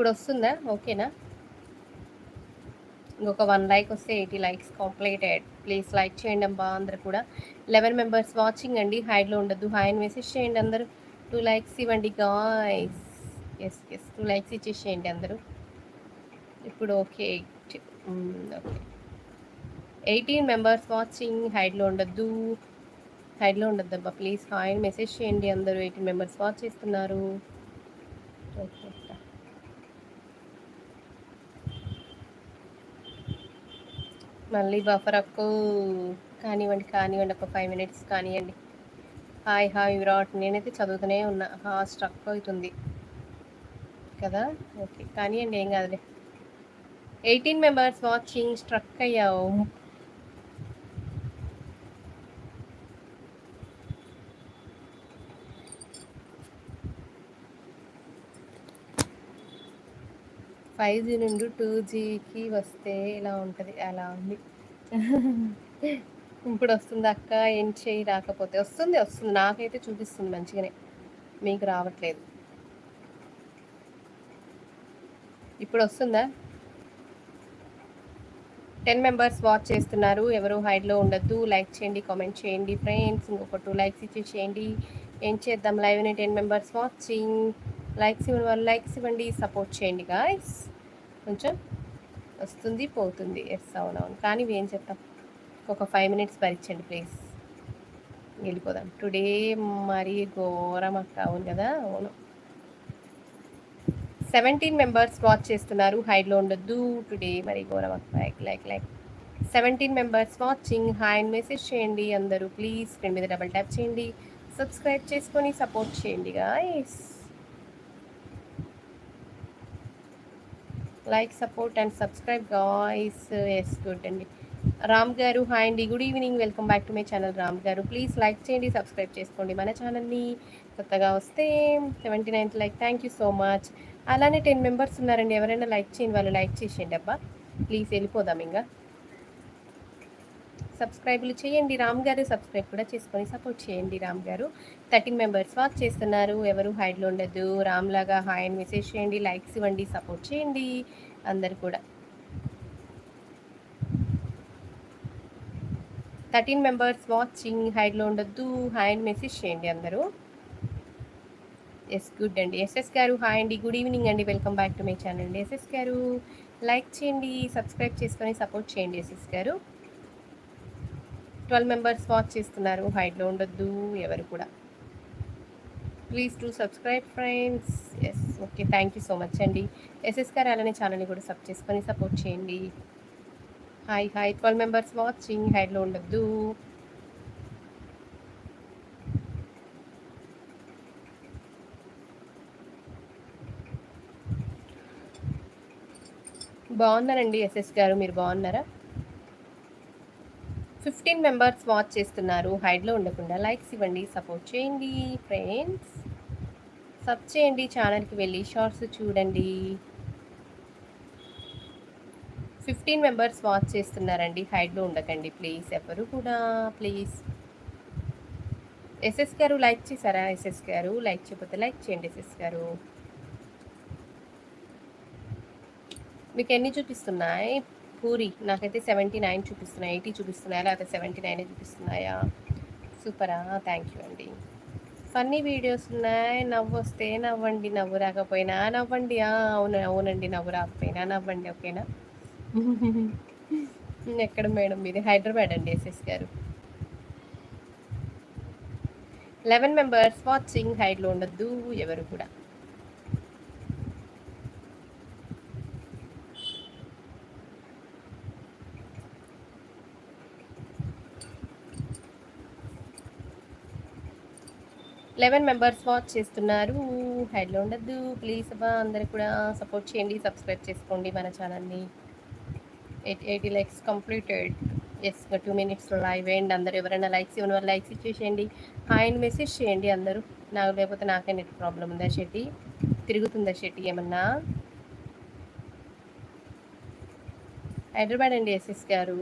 ఇప్పుడు వస్తుందా ఓకేనా? ఇంకొక వన్ లైక్ వస్తే eighty likes completed please like చేయండి అబ్బా అందరు కూడా. లెవెన్ మెంబర్స్ వాచింగ్ అండి. హైడ్లో ఉండద్దు. హాయ్ అని మెసేజ్ చేయండి అందరూ. టూ లైక్స్ ఇవ్వండి guys. Yes yes two likes ఇచ్చేసేయండి అందరూ. ఇప్పుడు okay. Okay. Eighteen members watching. హైడ్లో ఉండద్దు. హైడ్లో ఉండొద్దు అబ్బా. ప్లీజ్ హాయ్ అని మెసేజ్ చేయండి అందరూ. ఎయిటీన్ మెంబర్స్ వాచ్ చేస్తున్నారు. ఓకే. మళ్ళీ బఫర్ అక్కు కానివ్వండి కానివ్వండి ఒక ఫైవ్ మినిట్స్ కానివ్వండి. హాయ్ హాయ్ విరాట్ నేనైతే చదువుతూనే ఉన్నా. హా స్ట్రక్ అవుతుంది. కదా? ఓకే. కానివ్వండి ఏం కాదులే. ఎయిటీన్ మెంబర్స్ వాచింగ్ స్ట్రక్ అయ్యావు. ఫైవ్ జీ నుండి టూ జీకి వస్తే ఇలా ఉంటుంది అలా ఉంది. ఇప్పుడు వస్తుంది అక్క ఏం చేయి రాకపోతే వస్తుంది వస్తుంది. నాకైతే చూపిస్తుంది మంచిగానే. మీకు రావట్లేదు. ఇప్పుడు వస్తుందా? టెన్ మెంబర్స్ వాచ్ చేస్తున్నారు. ఎవరు హైడ్లో ఉండొద్దు. లైక్ చేయండి కామెంట్ చేయండి. ఫ్రెండ్స్ ఇంకొక టూ లైక్స్ ఇచ్చి చేయండి. ఏం చేద్దాం? లైవ్ని టెన్ మెంబర్స్ వాచింగ్. లైక్స్ ఇవ్వండి వాళ్ళు లైక్స్ ఇవ్వండి. సపోర్ట్ చేయండి గాయస్. కొంచెం వస్తుంది పోతుంది. ఎస్ అవునవును. కానీ ఏం చెప్తాం? ఒక ఫైవ్ మినిట్స్ భరించండి ప్లీజ్ వెళ్ళిపోదాం. టుడే మరి ఘోరం అక్క అవును కదా? అవును. సెవెంటీన్ మెంబర్స్ వాచ్ చేస్తున్నారు. హైడ్లో ఉండొద్దు. టుడే మరి ఘోరం అక్క. Like like like seventeen members watching hi message చేయండి అందరూ. ప్లీజ్ స్క్రీన్ మీద డబల్ ట్యాప్ చేయండి. సబ్స్క్రైబ్ చేసుకొని సపోర్ట్ చేయండి guys like support and subscribe guys yes good అండి. రామ్ గారు హాయ్ అండి. Good evening welcome back to my channel Ram గారు. ప్లీజ్ లైక్ చేయండి సబ్స్క్రైబ్ చేసుకోండి మన ఛానల్ని కొత్తగా వస్తే seventy ninth like thank you so much అలానే టెన్ మెంబర్స్ ఉన్నారండి. ఎవరైనా లైక్ చేయండి వాళ్ళు లైక్ చేసేయండి అబ్బా. ప్లీజ్ వెళ్ళిపోదాం ఇంకా. సబ్స్క్రైబ్లు చేయండి. రామ్ గారు సబ్స్క్రైబ్ కూడా చేసుకొని సపోర్ట్ చేయండి రామ్ గారు. థర్టీన్ మెంబర్స్ వాచ్ చేస్తున్నారు. ఎవరు హైడ్లో ఉండదు. రామ్ లాగా హాయ్ అని మెసేజ్ చేయండి. లైక్స్ ఇవ్వండి. సపోర్ట్ చేయండి. అందరు కూడా. Thirteen members watching. హైడ్లో ఉండొద్దు. హాయ్ అని మెసేజ్ చేయండి అందరూ. ఎస్ గుడ్ అండి. ఎస్ఎస్ గారు హాయ్ అండి. గుడ్ ఈవినింగ్ అండి. Welcome back to my channel అండి. ఎస్ఎస్ గారు లైక్ చేయండి. సబ్స్క్రైబ్ చేసుకొని సపోర్ట్ చేయండి ఎస్ఎస్ గారు. ట్వెల్వ్ మెంబర్స్ వాచ్ చేస్తున్నారు. హైడ్లో ఉండొద్దు ఎవరు కూడా. Please to subscribe friends yes okay thank you so much అండి ఎస్ఎస్ గారు అలానే ఛానల్ని కూడా సబ్ చేసుకొని సపోర్ట్ చేయండి. Hi hi twelve members watching హైడ్లో ఉండొద్దు. బాగున్నారండి ఎస్ఎస్ గారు? మీరు బాగున్నారా? ఫిఫ్టీన్ మెంబర్స్ వాచ్ చేస్తున్నారు. హైడ్లో ఉండకుండా లైక్స్ ఇవ్వండి సపోర్ట్ చేయండి ఫ్రెండ్స్ సబ్ చేయండి ఛానల్కి వెళ్ళి షార్ట్స్ చూడండి. ఫిఫ్టీన్ మెంబర్స్ వాచ్ చేస్తున్నారండి. హైడ్లో ఉండకండి ప్లీజ్ ఎవరు కూడా ప్లీజ్ ఎస్ఎస్ గారు లైక్ చేశారా? ఎస్ఎస్ గారు లైక్ చేయకపోతే లైక్ చేయండి ఎస్ఎస్ గారు. మీకు ఎన్ని చూపిస్తున్నాయి? పూరి నాకైతే సెవెంటీ నైన్ చూపిస్తున్నాయి ఎయిటీ చూపిస్తున్నాయా లేకపోతే సెవెంటీ నైన్ చూపిస్తున్నాయా? సూపరా థ్యాంక్ యూ అండి. ఫన్నీ వీడియోస్ ఉన్నాయి నవ్వు వస్తే నవ్వండి నవ్వు రాకపోయినా నవ్వండి. అవును అవునండి నవ్వు రాకపోయినా నవ్వండి ఓకేనా? ఎక్కడ మేడం మీది హైదరాబాద్ అండి ఎస్ఎస్ గారు. లెవెన్ మెంబర్స్ వాచింగ్ హైడ్లో ఉండొద్దు ఎవరు కూడా. లెవెన్ మెంబర్స్ వాచ్ చేస్తున్నారు. హైడ్లో ఉండద్దు. ప్లీజ్ అబ్బా అందరు కూడా సపోర్ట్ చేయండి సబ్స్క్రైబ్ చేసుకోండి మన ఛానల్ని. Eight eighty likes completed. Yes two మినిట్స్లో లైవ్ వేయండి. అందరు ఎవరైనా లైక్స్ ఇవ్వని వాళ్ళు లైక్స్ ఇచ్చేసేయండి. హాయ్ మెసేజ్ చేయండి అందరూ. నాకు లేకపోతే నాకే నెట్ ప్రాబ్లం ఉందా షెట్టి? తిరుగుతుందా షెట్టి ఏమన్నా? హైదరాబాద్ అండి ఎస్ఎస్ గారు.